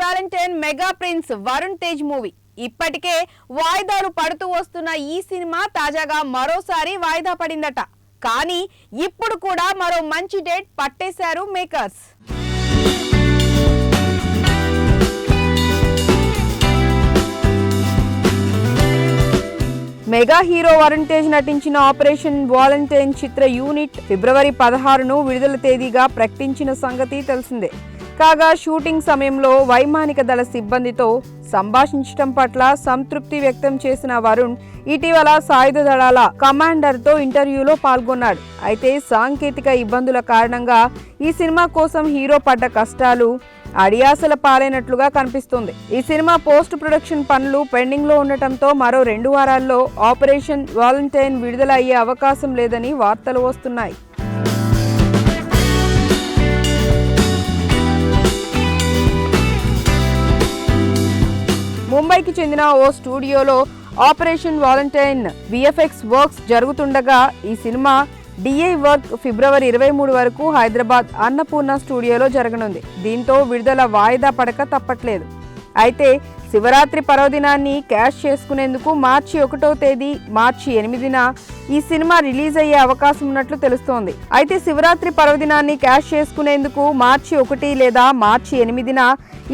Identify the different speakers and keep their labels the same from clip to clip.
Speaker 1: Valentine mega prince Varun Tej movie ఇప్పటికే వాయిదాలు పడుతూ వస్తున్న ఈ సినిమా తాజాగా మరోసారి వాయిదా పడిందట. కానీ ఇప్పుడు కూడా మరో మంచి date పట్టేశారు makers mega hero Varun Tej నటించిన ఆపరేషన్ వాలంటైన్ చిత్ర యూనిట్ ఫిబ్రవరి పదహారును విడుదల తేదీగా ప్రకటించిన సంగతి తెలిసిందే. కాగా షూటింగ్ సమయంలో వైమానిక దళ సిబ్బందితో సంభాషించడం పట్ల సంతృప్తి వ్యక్తం చేసిన వరుణ్ ఇటీవల సాయుధ దళాల కమాండర్తో ఇంటర్వ్యూలో పాల్గొన్నాడు. అయితే సాంకేతిక ఇబ్బందుల కారణంగా ఈ సినిమా కోసం హీరో పడ్డ కష్టాలు అడియాసల పాలైనట్లుగా కనిపిస్తుంది. ఈ సినిమా పోస్ట్ ప్రొడక్షన్ పనులు పెండింగ్లో ఉండటంతో మరో రెండు వారాల్లో ఆపరేషన్ వాలంటైన్ విడుదల అయ్యే అవకాశం లేదని వార్తలు వస్తున్నాయి. ముంబైకి చెందిన ఓ స్టూడియోలో ఆపరేషన్ వాలంటైన్ విఎఫ్ఎక్స్ వర్క్స్ జరుగుతుండగా ఈ సినిమా డిఐ వర్క్ ఫిబ్రవరి ఇరవై మూడు వరకు హైదరాబాద్ అన్నపూర్ణ స్టూడియోలో జరగనుంది. దీంతో విడుదల వాయిదా పడక తప్పట్లేదు. అయితే శివరాత్రి పర్వదినాన్ని క్యాష్ చేసుకునేందుకు మార్చి ఒకటో తేదీ మార్చి ఎనిమిదిన ఈ సినిమా రిలీజ్ అయ్యే అవకాశం ఉన్నట్లు తెలుస్తోంది. అయితే శివరాత్రి పర్వదినాన్ని క్యాష్ చేసుకునేందుకు మార్చి ఒకటి లేదా మార్చి ఎనిమిదిన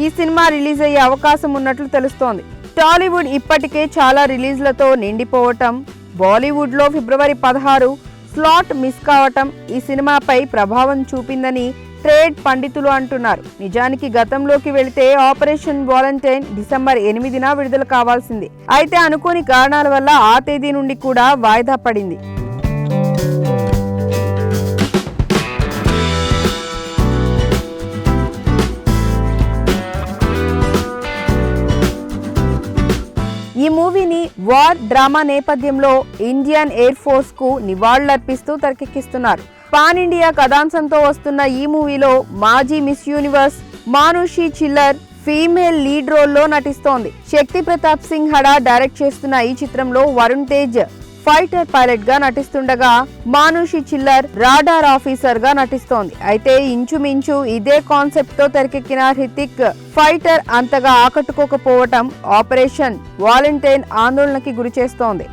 Speaker 1: ఈ సినిమా రిలీజ్ అయ్యే అవకాశం ఉన్నట్లు తెలుస్తోంది. టాలీవుడ్ ఇప్పటికే చాలా రిలీజ్లతో నిండిపోవటం బాలీవుడ్లో ఫిబ్రవరి పదహారు స్లాట్ మిస్ కావటం ఈ సినిమాపై ప్రభావం చూపిందని ట్రేడ్ పండితులు అంటున్నారు. నిజానికి గతంలోకి వెళితే ఆపరేషన్ వాలంటైన్ డిసెంబర్ ఎనిమిదిన విడుదల కావాల్సింది. అయితే అనుకోని కారణాల వల్ల ఆ తేదీ నుండి కూడా వాయిదా పడింది. ఈ మూవీని వార్ డ్రామా నేపథ్యంలో ఇండియన్ ఎయిర్ ఫోర్స్కు నివాళులర్పిస్తూ తెరకెక్కిస్తున్నారు. పాన్ ఇండియా కథాంశంతో వస్తున్న ఈ మూవీలో మాజీ miss universe Manushi Chhillar female lead రోల్లో నటిస్తోంది. శక్తి ప్రతాప్ సింగ్ హడా డైరెక్ట్ చేస్తున్న ఈ చిత్రంలో వరుణ్ తేజ్ ఫైటర్ పైలట్గా నటిస్తుండగా మానుషి చిల్లర్ రాడార్ ఆఫీసర్గా నటిస్తోంది. అయితే ఇంచుమించు ఇదే కాన్సెప్ట్తో తెరకెక్కిన హృతిక్ ఫైటర్ అంతగా ఆకట్టుకోకపోవటం ఆపరేషన్ వాలంటైన్ ఆందోళనకి గురి చేస్తోంది